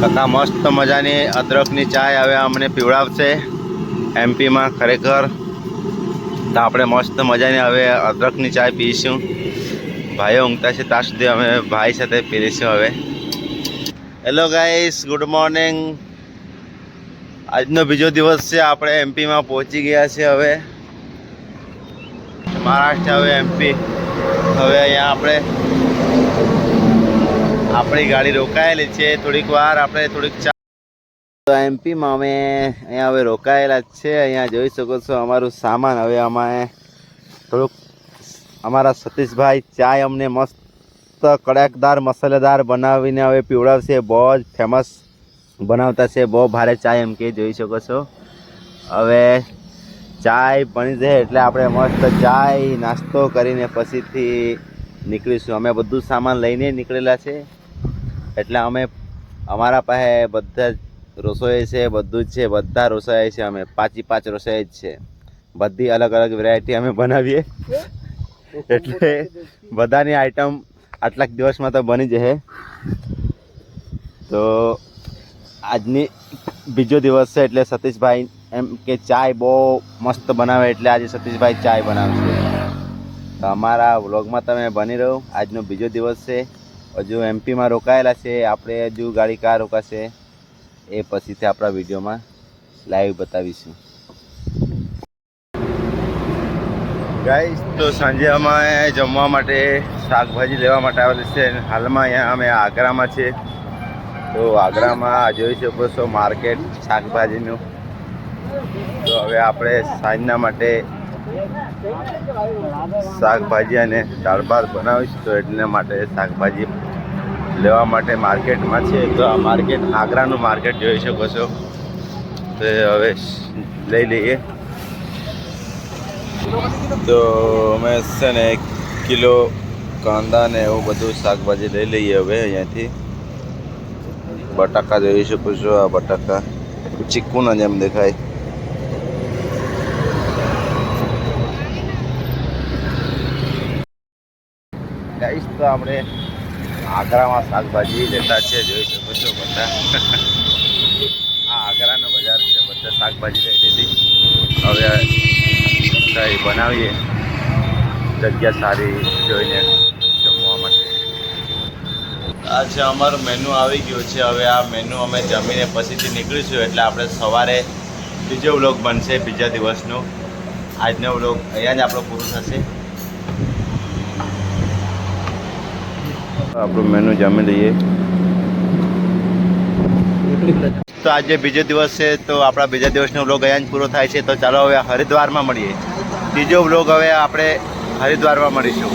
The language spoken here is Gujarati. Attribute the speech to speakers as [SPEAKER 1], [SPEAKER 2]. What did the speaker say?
[SPEAKER 1] કાકા મસ્ત મજાની, અદરકની ચાય હવે અમને પીવડાવશે એમપીમાં ખરેખર. તો આપણે મસ્ત મજાની હવે અદરકની ચાય પીશું ભાઈઓ ઊંઘતા છે ત્યાં સુધી અમે ભાઈ સાથે પીરીશું હવે. હેલો ગાઈસ ગુડ મોર્નિંગ આજનો બીજો દિવસ છે, આપણે એમપીમાં પહોંચી ગયા છે હવે. મહારાષ્ટ્ર હવે એમપી. હવે અહીંયા આપણે આપણી ગાડી રોકાયેલી છે. થોડીક વાર આપણે થોડીક તો એમપીમાં અમે અહીંયા હવે રોકાયેલા જ છે. અહીંયા જોઈ શકો છો અમારું સામાન. હવે અમે થોડુંક અમારા સતીશભાઈ ચાય અમને મસ્ત કડકદાર, મસાલેદાર બનાવીને હવે પીવડાવશે. બહુ જ ફેમસ બનાવતા છે. બહુ ભારે ચાય એમ કે જોઈ શકો છો. હવે ચાય બની જાય એટલે આપણે મસ્ત ચાય નાસ્તો કરીને પછીથી નીકળીશું. અમે બધું સામાન લઈને નીકળેલા છે. એટલે અમે અમારા પાસે બધા રસોઈ છે, બધું જ છે, બધા રસોઈ છે અમે. પાંચી પાંચ રસોઈ જ છે. બધી અલગ અલગ વેરાયટી અમે બનાવીએ. એટલે બધાની આઈટમ આટલાક દિવસમાં તો બની જશે. તો આજની બીજો દિવસ છે એટલે સતીશભાઈ એમ કે ચાય બહુ મસ્ત બનાવે એટલે આજે સતીશભાઈ ચાય બનાવશે. તો અમારા વ્લોગમાં તમે બની રહો. આજનો બીજો દિવસ છે. હજુ એમપીમાં રોકાયેલા છે, આપણે હજુ ગાડી કાર રોકાશે. એ પછીથી આપણા વિડીયોમાં લાઈવ બતાવીશું. ગાઈસ તો સાંજે અમે જમવા માટે શાકભાજી લેવા માટે આવેલી છે. હાલમાં અહીંયા અમે આગ્રામાં છે તો આગ્રામાં જોઈ શકો છો માર્કેટ શાકભાજીનું. તો હવે આપણે સાંજના માટે શાકભાજી અને દાળ ભાત બનાવીશું. તો એટલે માટે શાકભાજી લેવા માટે માર્કેટમાં છે. તો આ માર્કેટ આગ્રાનું માર્કેટ જોઈ શકો છો. તો હવે લઈ લઈએ. તો અમે છે ને એક કિલો કાંદા ને એવું બધું શાકભાજી લઈ લઈએ હવે અહીંયાથી. બટાકા જોઈ શકો છો આ બટાકા. ચીકુના જેમ દેખાય. ગાઈસ તો આપણે આગ્રામાં શાકભાજી લેતા છે, જોઈ શકો છો બધા. આ આગ્રાનો બજાર છે, બધા શાકભાજી લઈ લીધી. હવે કંઈ બનાવીએ. જગ્યા સારી જોઈને જમવા માટે. આ છે અમારું મેનુ આવી ગયું છે. હવે આ મેનુ અમે જમીને પછીથી નીકળીશું એટલે આપણે સવારે બીજો વ્લોગ બનશે, બીજા દિવસનો. આજનો વ્લોગ અહીંયા જ આપણો પૂરો થશે. આપણું મેનુ જમી લઈએ. તો આજે બીજો દિવસ છે, તો આપણા બીજા દિવસનો વ્લોગ અહીંયા પૂરો થાય છે. તો ચાલો હવે હરિદ્વારમાં મળીએ. ત્રીજો વ્લોગ હવે આપણે હરિદ્વારમાં મળીશું.